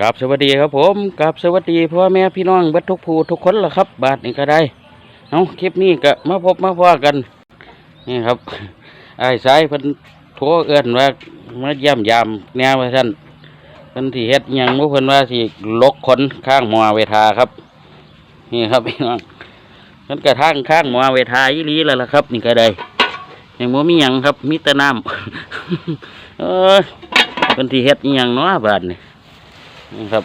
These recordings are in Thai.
กับสวัสดีครับผมกับสวัสดีพ่อแม่พี่น้องบัดทุกผู้ทุกคนล่ะครับ บาทนี้ก็ได้เอาคลิปนี้ก็มาพบมาพ่อกัน นี่ครับไอ้สายเพิ่นโทรเอื้อนว่ามาเยี่ยมยามแนวว่าท่านเพิ่นที่เฮ็ดยังบ่เพิ่นว่าสิลกคนข้างหมอเวทาครับ นี่ครับพี่น้องเพิ่นกระทั่งข้างหมอเวทาอีหลีแล้วล่ะครับ นี่ก็ได้ยังบ่มีหยังครับมีแต่น้ำเออเพิ่นที่เฮ็ดยังเนาะบาดนี้ นี่ครับ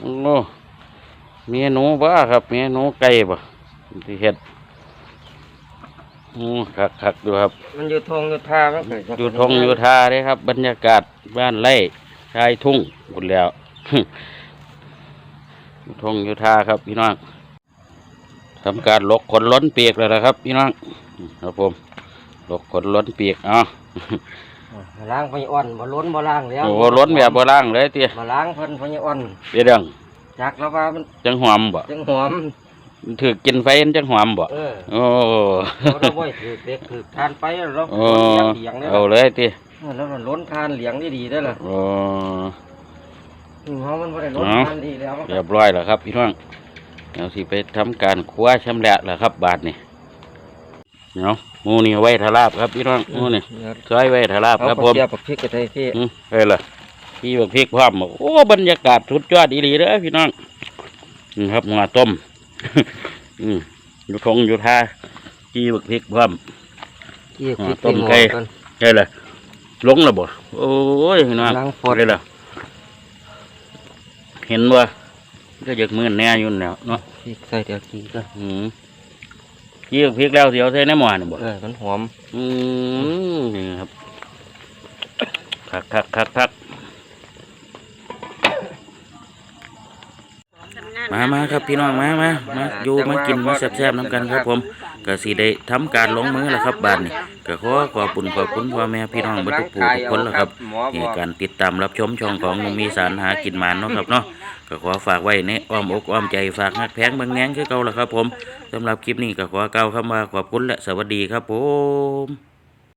โอ้เมนูบ้าครับเมนูไก่บ่ที่เฮ็ดอือคักคักๆดูครับ มันอยู่ทงอยู่ท่ามันเกิดจากอยู่ทงอยู่ทาเด้ครับ บรรยากาศบ้านไร่ชายทุ่งหมดแล้วอยู่ทงอยู่ทาครับพี่น้องทำการลกขนล้นเปียกแล้วนะครับ พี่น้องครับผมลกขนล้นเปียกเอ๋อ มาล้างพญอ่อนมาล้นมาล้างแล้วโอ้ล้นแบบโบราณเลยเตี้ยมาล้างเพิ่นพญอ่อนเดี๋ยวดังจักแล้วว่ามันจังหอมบ่จังหอมถือกินไฟมันจังหอมบ่เออโอ้เราเราไว้ถือเด็กถือทานไปเราโอ้เหลียงเนี่ยเอาเลยติแล้วมันล้นทานเหลียงได้ดีได้อล่ะโอ้อืมเพราะมันไม่ได้ล้นเอาทานดีแล้วมันเรียบร้อยแล้วครับพี่น้องเดี๋ยวสิไปทำการคว้าชำแหละแล้วครับบาทนี่ เนาะหมูนี่เอาไว้ทาราบครับพี่น้องหมูนี่ซอยไว้ทาราบเอาครับผัผกมเจียวผักพริกกระเทียมพี่อืมเอ้ยล่ะพี่บักพริกพร้อมบอกโอ้บรรยากาศสุดยอดอีหลีเด้อพี่น้องนี่ครับหัวต้มอืมอยู่ทงอยู่ท่าพี่บักพริกพร้อมจี้พริกต้มใส่หไก่ก่อนเอ้ยล่ะลงแล้วบ่โอ้ยพี่น้องล้างฟอดเอ้ยล่ะเห็นว่าก็อยากมือนแน่อยู่แล้วเนาะพริกใส่เดี๋ยวกี้ก็อืม ยี่พริกแล้วเสียวใส่ในหม้อนี่บ่เออมันหอม อืมนี่ครับคักคักคักคัก มามาครับพี่น้องมามามาอยู่มากินมาแซ่บๆน้ำกันครับ ผมก็สิได้ทำการลงมือแล้วครับบานนี้ก็ขอขอบคุณขอบคุณพ่อแม่พี่น้องเบัดทุกผู้ทุกคนแล้วครับหมอในบอกการติดตามรับชมช่องของหนุ่มมีสารหากินหมานเนาะครับเนาะก็ขอฝากไว้ในอ้อมอกอ้อมใจฝากหักแพงเบางแหนงคือเก่าละครับ ผมสำหรับคลิปนี้ก็ขอเกล่าวคำว่าขอบคุณและสวัสดีครับผม